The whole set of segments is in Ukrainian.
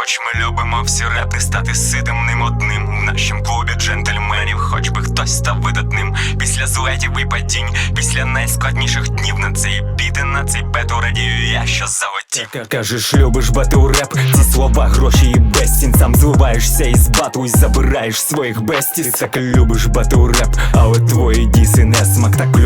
Хоч ми любимо всі реп, стати ситим ним одним. В нашім клубі джентльменів, хоч би хтось став видатним. Після злетів і падінь, після найскладніших днів На цей біти, на цей бету радію я, що залетів. Кажеш, любиш батл реп, ці слова, гроші і безцінь. Сам зливаєшся із бату і забираєш своїх бестіс Ти так любиш батл реп, але твої діси не смак. Так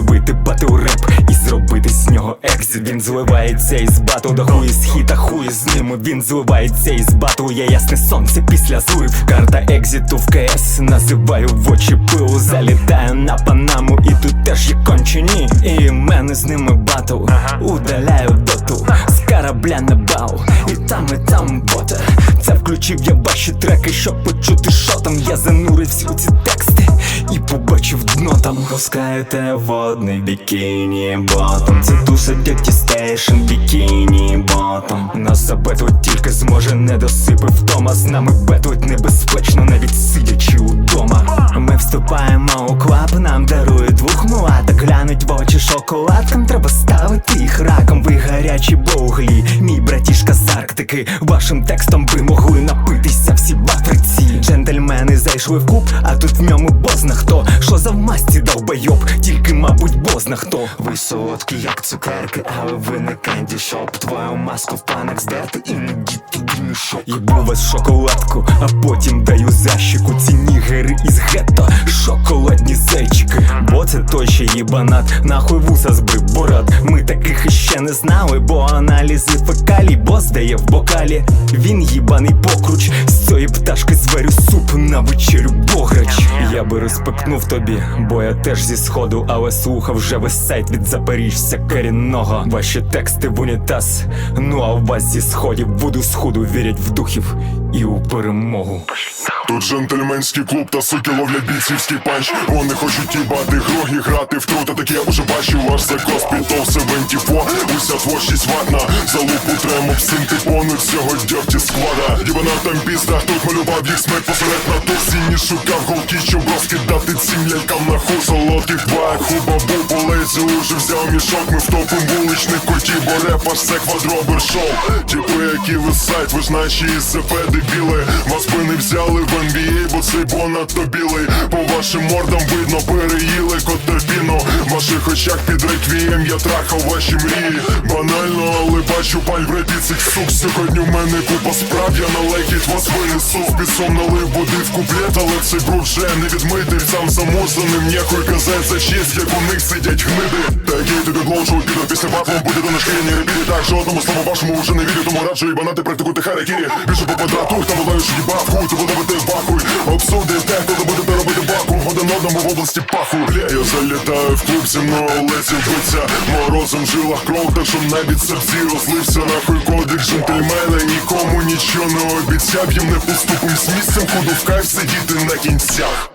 зливається із бату, да хуй з хіта, хуй з ним. Він зливається із бату, є ясне сонце після злив. Карта екзиту в КС, називаю в очі пилу. Залітаю на панаму і тут теж є кончені. І мене з ними батл, удаляю доту З корабля на бал, і там, і там бота Це включив я ваші треки, щоб почути, що там. Я занурився у ці тексти і побачив дно там. Пускаєте водний бікіні ботом. Це туса дяті стейшн бікіні ботом. Нас забетлить тільки зможе не досипи вдома. З нами бетлить небезпечно, навіть сидячи удома. Ми вступаємо у клаб, нам дарують двох мулаток. Глянуть в очі шоколадкам, треба ставити їх раком. Ви гарячі боуглі, мій братішка з Арктики. Вашим текстом ви могли напитися всі в Африці Джентльмени зайшли в куб, а тут в ньому бозна хто. Що за в масті довбойоб, тільки, мабуть, бозна хто. Ви солодкі, як цукерки, але ви не кенді шоп. Твою маску в панах здерти і не туди не Їбу вас шоколадку, а потім даю защіку Ці нігери із гетто, шоколадні зайчики. Бо це той ще їбанат, нахуй вуса збив борат Іще не знали, бо аналізи фекалій Бос дає в бокалі, він їбаний покруч З цієї пташки зверю суп на вечерю бограч Я би респектнув тобі, бо я теж зі сходу, але слухав вже весь сайт від запоріжця корінного. Ваші тексти в унітаз, ну а у вас зі сходів буду сходу вірять в духів і у перемогу. Тут джентльменський клуб та суки ловлять бійцівський панч Вони хочуть їбати гроги, грати в трута Таке я уже бачив аж за Госпітал 74 Уся творчість ватна За лупу трему всім типону всього дьогті склада Їбана там пізда, тут малював їх смерть посеред на тусі Ні шукав голки, щоб розкидати цим лялькам на ху. Солодких бак, хуба був по лезі Уже взяв мішок, ми втопим вуличних культів Бо реп аж це квадробер шоу. Типи, які висать, ви ж наші із ЗП дебіли Вас би не взяли в NBA, бо цей бо надто білий. По вашим мордам видно, переїли котерпіно В ваших очах під реквієм я трахав ваші мрії. Банально, але бачу паль в репі цих сук. Сьогодні в мене купа справ, я на лекіт вас винесу. З пісом налив води в куплет, але цей бруд вже не відмитий. Сам замусаним ніякої казать за честь, як у них сидять гниди. Такий тобі глоу, що піде після батлом буде до нашкірені ребілі Так, жодному слову вашому вже не вірю, тому раджу їбанати практикуйте харакірі. Більше по квадрату, та волаю, що їбав хуй, то буде Області паху. Я залітаю в клуб, зі мною лезі биться Морозом в жилах кров, так що навіть серці розлився. Нахуй кодик джентльмена, нікому нічого не обіцяв. Їм не поступим з місцем, худу в кайф сидіти на кінцях